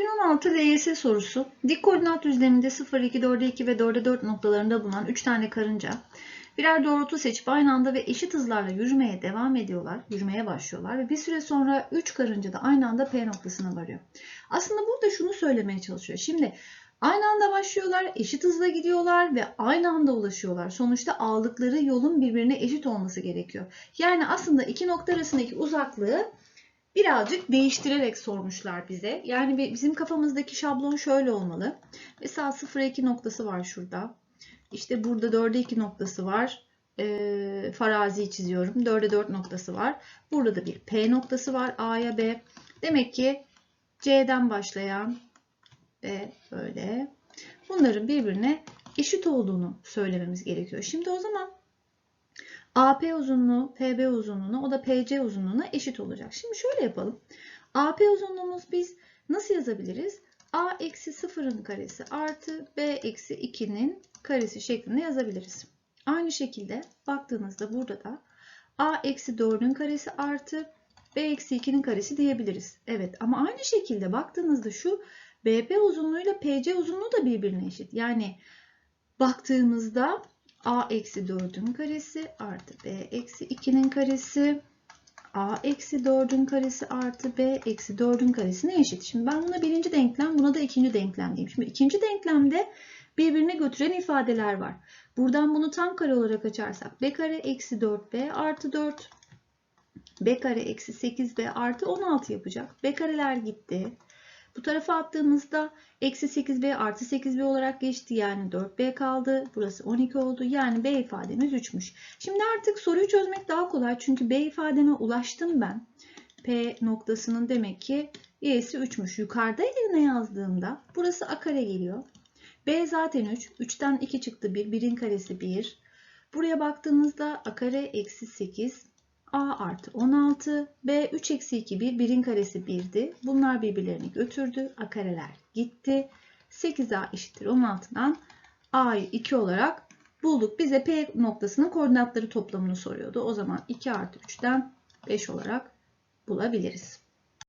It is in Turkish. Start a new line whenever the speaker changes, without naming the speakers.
2016 LYS sorusu. Dik koordinat düzleminde 0, 2, 4'e 2 ve 4'e 4 noktalarında bulunan 3 tane karınca birer doğrultu seçip aynı anda ve eşit hızlarla yürümeye devam ediyorlar, yürümeye başlıyorlar ve bir süre sonra 3 karınca da aynı anda P noktasına varıyor. Aslında burada şunu söylemeye çalışıyor. Şimdi aynı anda başlıyorlar, eşit hızla gidiyorlar ve aynı anda ulaşıyorlar. Sonuçta aldıkları yolun birbirine eşit olması gerekiyor. Yani aslında iki nokta arasındaki uzaklığı birazcık değiştirerek sormuşlar bize. Yani bizim kafamızdaki şablon şöyle olmalı. Mesela 0'a 2 noktası var şurada. İşte burada 4'e 2 noktası var. E, farazi çiziyorum. 4'e 4 noktası var. Burada da bir P noktası var. A'ya B. Demek ki C'den başlayan ve böyle. Bunların birbirine eşit olduğunu söylememiz gerekiyor. Şimdi o zaman AP uzunluğu PB uzunluğuna o da PC uzunluğuna eşit olacak. Şimdi şöyle yapalım. AP uzunluğumuz biz nasıl yazabiliriz? A eksi 0'ın karesi artı B eksi 2'nin karesi şeklinde yazabiliriz. Aynı şekilde baktığınızda burada da A eksi 4'ün karesi artı B eksi 2'nin karesi diyebiliriz. Evet ama aynı şekilde baktığınızda şu BP uzunluğuyla PC uzunluğu da birbirine eşit. Yani baktığımızda a eksi 4'ün karesi artı b eksi 2'nin karesi a eksi 4'ün karesi artı b eksi 4'ün karesine eşit. Şimdi ben buna birinci denklem buna da ikinci denklem diyeyim. Şimdi ikinci denklemde birbirine götüren ifadeler var. Buradan bunu tam kare olarak açarsak b kare eksi 4b artı 4 b kare eksi 8b artı 16 yapacak. b kareler gitti. Bu tarafa attığımızda eksi 8b artı 8b olarak geçti. Yani 4b kaldı. Burası 12 oldu. Yani b ifademiz 3'müş. Şimdi artık soruyu çözmek daha kolay. Çünkü b ifademe ulaştım ben. P noktasının demek ki y'si 3'müş. Yukarıda yerine yazdığımda burası a kare geliyor. b zaten 3. 3'ten 2 çıktı 1. 1'in karesi 1. Buraya baktığımızda a kare eksi 8 a artı 16, b 3 eksi 2 1, 1'in karesi 1'di. Bunlar birbirlerini götürdü. A kareler gitti. 8a eşittir 16'dan a'yı 2 olarak bulduk. Bize p noktasının koordinatları toplamını soruyordu. O zaman 2 artı 3'ten 5 olarak bulabiliriz.